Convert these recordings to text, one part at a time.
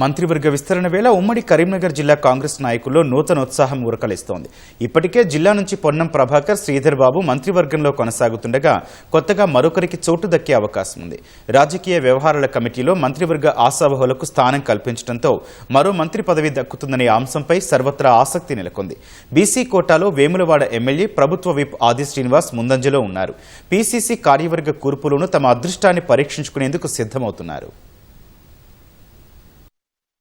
మంత్రివర్గ విస్తరణ వేళ ఉమ్మడి కరీంనగర్ జిల్లా కాంగ్రెస్ నాయకుల్లో నూతన ఉత్సాహం ఉరకలిస్తోంది. ఇప్పటికే జిల్లా నుంచి పొన్నం ప్రభాకర్ శ్రీధర్ బాబు మంత్రివర్గంలో కొనసాగుతుండగా కొత్తగా మరొకరికి చోటు దక్కే అవకాశం ఉంది. రాజకీయ వ్యవహారాల కమిటీలో మంత్రివర్గ ఆశావహులకు స్థానం కల్పించడంతో మరో మంత్రి పదవి దక్కుతుందనే అంశంపై సర్వత్రా ఆసక్తి నెలకొంది. బీసీ కోటాలో వేములవాడ ఎమ్మెల్యే ప్రభుత్వ విప్ ఆది శ్రీనివాస్ ముందంజలో ఉన్నారు. పీసీసీ కార్యవర్గ కూర్పులోనూ తమ అదృష్టాన్ని పరీక్షించుకునేందుకు సిద్ధమవుతున్నారు.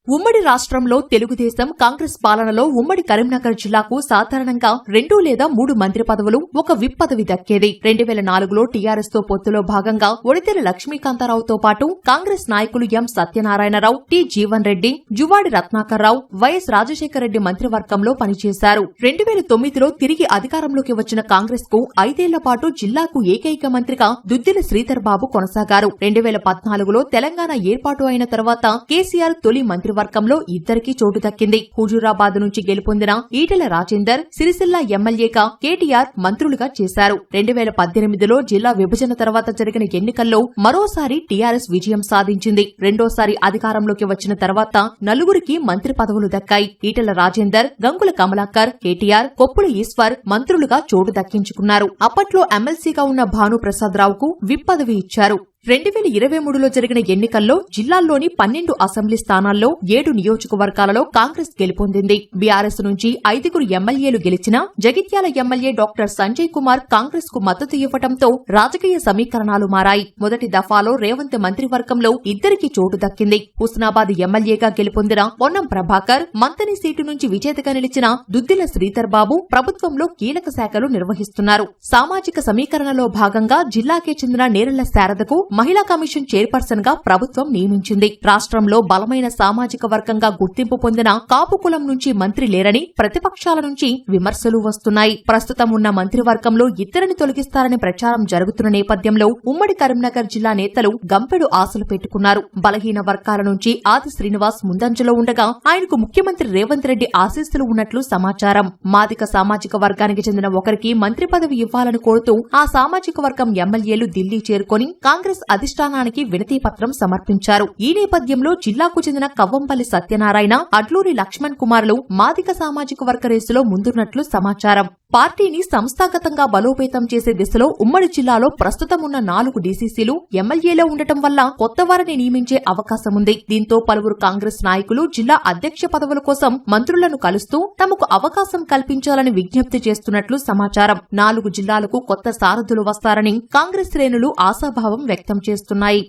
ఉమ్మడి రాష్ట్రంలో తెలుగుదేశం కాంగ్రెస్ పాలనలో ఉమ్మడి కరీంనగర్ జిల్లాకు సాధారణంగా రెండు లేదా మూడు మంత్రి పదవులు ఒక విప్ పదవి దక్కేది. రెండు వేల నాలుగులో టీఆర్ఎస్తో పొత్తులో భాగంగా ఒడితెల లక్ష్మీకాంతారావుతో పాటు కాంగ్రెస్ నాయకులు M Satyanarayana Rao T Jeevan Reddy Juvvadi Ratnakar Rao Y S Rajasekhara Reddy మంత్రివర్గంలో పనిచేశారు. రెండు వేల తొమ్మిదిలో తిరిగి అధికారంలోకి వచ్చిన కాంగ్రెస్కు ఐదేళ్ళ పాటు జిల్లాకు ఏకైక మంత్రిగా దుద్దిల శ్రీధర్ బాబు కొనసాగారు. రెండు వేల పద్నాలుగులో తెలంగాణ ఏర్పాటు అయిన తర్వాత కేసీఆర్ తొలి మంత్రి మంత్రివర్గంలో ఇద్దరికీ చోటు దక్కింది. హుజూరాబాద్ నుంచి గెలుపొందిన ఈటెల రాజేందర్ సిరిసిల్ల ఎమ్మెల్యేగా కేటీఆర్ మంత్రులుగా చేశారు. రెండు వేల పద్దెనిమిదిలో జిల్లా విభజన తర్వాత జరిగిన ఎన్నికల్లో మరోసారి టీఆర్ఎస్ విజయం సాధించింది. రెండోసారి అధికారంలోకి వచ్చిన తర్వాత నలుగురికి మంత్రి పదవులు దక్కాయి. ఈటెల రాజేందర్ గంగుల కమలాకర్ కేటీఆర్ కొప్పుల ఈశ్వర్ మంత్రులుగా చోటు దక్కించుకున్నారు. అప్పట్లో ఎమ్మెల్సీగా ఉన్న భానుప్రసాద్ రావుకు విప్ పదవి ఇచ్చారు. రెండు వేల ఇరవై మూడులో జరిగిన ఎన్నికల్లో జిల్లాల్లోని పన్నెండు అసెంబ్లీ స్థానాల్లో ఏడు నియోజకవర్గాలలో కాంగ్రెస్ గెలుపొందింది. బీఆర్ఎస్ నుంచి ఐదుగురు ఎమ్మెల్యేలు గెలిచినా జగిత్యాల ఎమ్మెల్యే డాక్టర్ సంజయ్ కుమార్ కాంగ్రెస్కు మద్దతు ఇవ్వడంతో రాజకీయ సమీకరణాలు మారాయి. మొదటి దఫాలో రేవంత్ మంత్రివర్గంలో ఇద్దరికి చోటు దక్కింది. హుస్నాబాద్ ఎమ్మెల్యేగా గెలుపొందిన పొన్నం ప్రభాకర్ మంతని సీటు నుంచి విజేతగా నిలిచిన దుద్దిల శ్రీధర్ బాబు ప్రభుత్వంలో కీలక శాఖలు నిర్వహిస్తున్నారు. సామాజిక సమీకరణలో భాగంగా జిల్లాకే చెందిన నేరెళ్ళ శారదకు మహిళా కమిషన్ చైర్పర్సన్గా ప్రభుత్వం నియమించింది. రాష్ట్రంలో బలమైన సామాజిక వర్గంగా గుర్తింపు పొందిన కాపు కులం నుంచి మంత్రి లేరని ప్రతిపక్షాల నుంచి విమర్శలు వస్తున్నాయి. ప్రస్తుతం ఉన్న మంత్రివర్గంలో ఇద్దరిని తొలగిస్తారని ప్రచారం జరుగుతున్న నేపథ్యంలో ఉమ్మడి కరీంనగర్ జిల్లా నేతలు గంపెడు ఆశలు పెట్టుకున్నారు. బలహీన వర్గాల నుంచి ఆది శ్రీనివాస్ ముందంజలో ఉండగా ఆయనకు ముఖ్యమంత్రి రేవంత్ రెడ్డి ఆశీస్సులు ఉన్నట్లు సమాచారం. మాదిక సామాజిక వర్గానికి చెందిన ఒకరికి మంత్రి పదవి ఇవ్వాలని కోరుతూ ఆ సామాజిక వర్గం ఎమ్మెల్యేలు ఢిల్లీ చేరుకొని కాంగ్రెస్ అధిష్టానానికి వినతి పత్రం సమర్పించారు. ఈ నేపథ్యంలో జిల్లాకు చెందిన కవ్వంపల్లి సత్యనారాయణ అడ్లూరి లక్ష్మణ్ కుమార్లు మాదిక సామాజిక వర్గ రేసులో ముందున్నట్లు సమాచారం. పార్టీని సంస్థాగతంగా బలోపేతం చేసే దిశలో ఉమ్మడి జిల్లాలో ప్రస్తుతం ఉన్న నాలుగు డీసీసీలు ఎమ్మెల్యేలో ఉండటం వల్ల కొత్త వారిని నియమించే అవకాశం ఉంది దీంతో పలువురు కాంగ్రెస్ నాయకులు జిల్లా అధ్యక్ష పదవుల కోసం మంత్రులను కలుస్తూ తమకు అవకాశం కల్పించాలని విజ్ఞప్తి చేస్తున్నట్లు సమాచారం. నాలుగు జిల్లాలకు కొత్త సారథులు వస్తారని కాంగ్రెస్ శ్రేణులు ఆశాభావం వ్యక్తం చేస్తున్నాయి.